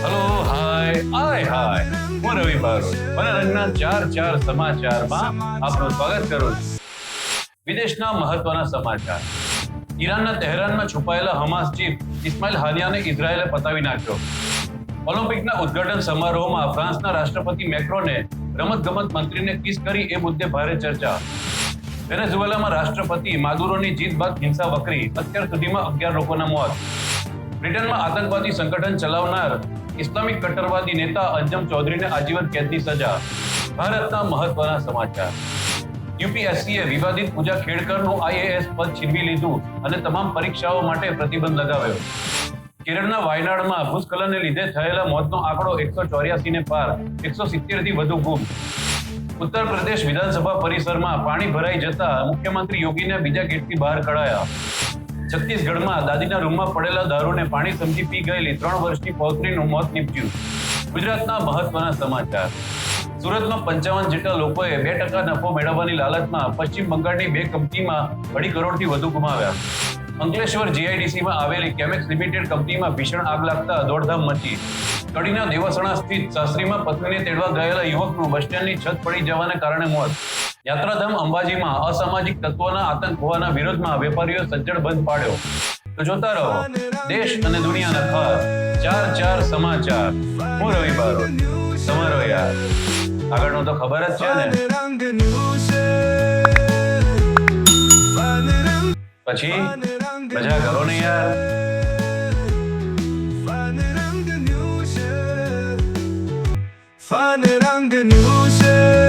Hello hi આય હાય હું રવિ બારોટ મનોરંજનના ચાર ચાર સમાચારમાં આપનું સ્વાગત કરું છું વિદેશના મહત્વના સમાચાર ઈરાનના તહેરાનમાં છુપાયેલા હમાસ ચીફ ઇસ્માઇલ હાનિયાને ઇઝરાયેલે પતાવી નાખ્યો ઓલિમ્પિકના ઉદ્ઘાટન સમારોહમાં ફ્રાન્સના રાષ્ટ્રપતિ મેક્રોને રમતગમત મંત્રીને કિસ કરી એ મુદ્દે ભારે ચર્ચા વેનેઝુએલામાં રાષ્ટ્રપતિ માદુરોની જીત બાદ હિંસા વકરી અત્યાર સુધીમાં અગિયાર લોકોના મોત. બ્રિટનમાં આતંકવાદી સંગઠન ચલાવનાર ઇસ્લામિક કટ્ટરવાદી નેતા અંજમ ચૌધરીને આજીવન કેદની સજા. ભારતના મહત્વના સમાચાર. યુપીએસસીએ વિવાદિત પૂજા ખેડકરનું આઈએએસ પદ છીનવી લીધું અને તમામ પરીક્ષાઓ માટે પ્રતિબંધ લગાવ્યો. કેરળના વાયનાડમાં ભૂસ્ખલનને લીધે થયેલા મોતનો આંકડો એકસો ચોર્યાસી ને પાર, એકસો સિત્તેરથી વધુ ગુમ ઉત્તર પ્રદેશ વિધાનસભા પરિસરમાં પાણી ભરાઈ જતા મુખ્યમંત્રી યોગીને બીજા ગેટથી બહાર કઢાયા. છત્તીસગઢમાં દાદીના રૂમમાં પડેલા દારૂને પાણી સમજી પી ગયેલી ત્રણ વર્ષની પૌત્રીનું મોત નીપજ્યું. ગુજરાતના મહત્વના સમાચાર. સુરતમાં પંચાવન જેટલા લોકોએ બે ટકા નફો મેળવવાની લાલચમાં પશ્ચિમ બંગાળની બે કંપનીમાં અઢી કરોડથી વધુ ગુમાવ્યા. અંકલેશ્વર જીઆઈડીસીમાં આવેલી કેમેક્સ લિમિટેડ કંપનીમાં ભીષણ આગ લાગતા દોડધામ મચી. કડીના દેવાસણા સ્થિત સાસરીમાં પત્નીને તેડવા ગયેલા યુવકનું બસ સ્ટેન્ડની છત પડી જવાને કારણે મોત. યાત્રાધામ અંબાજીમાં અસામાજિક તત્વોના આતંક હોવાના વિરોધમાં વેપારીઓ સજ્જડ બંધ પાડ્યો. તો જોતા રહો દેશ અને દુનિયાના ખાસ ચાર ચાર સમાચાર. હું રવિ બારો તમારો યાર. આગળનું તો ખબર જ છે ને. પછી મજા કરો ને યાર. पान रंग नूसे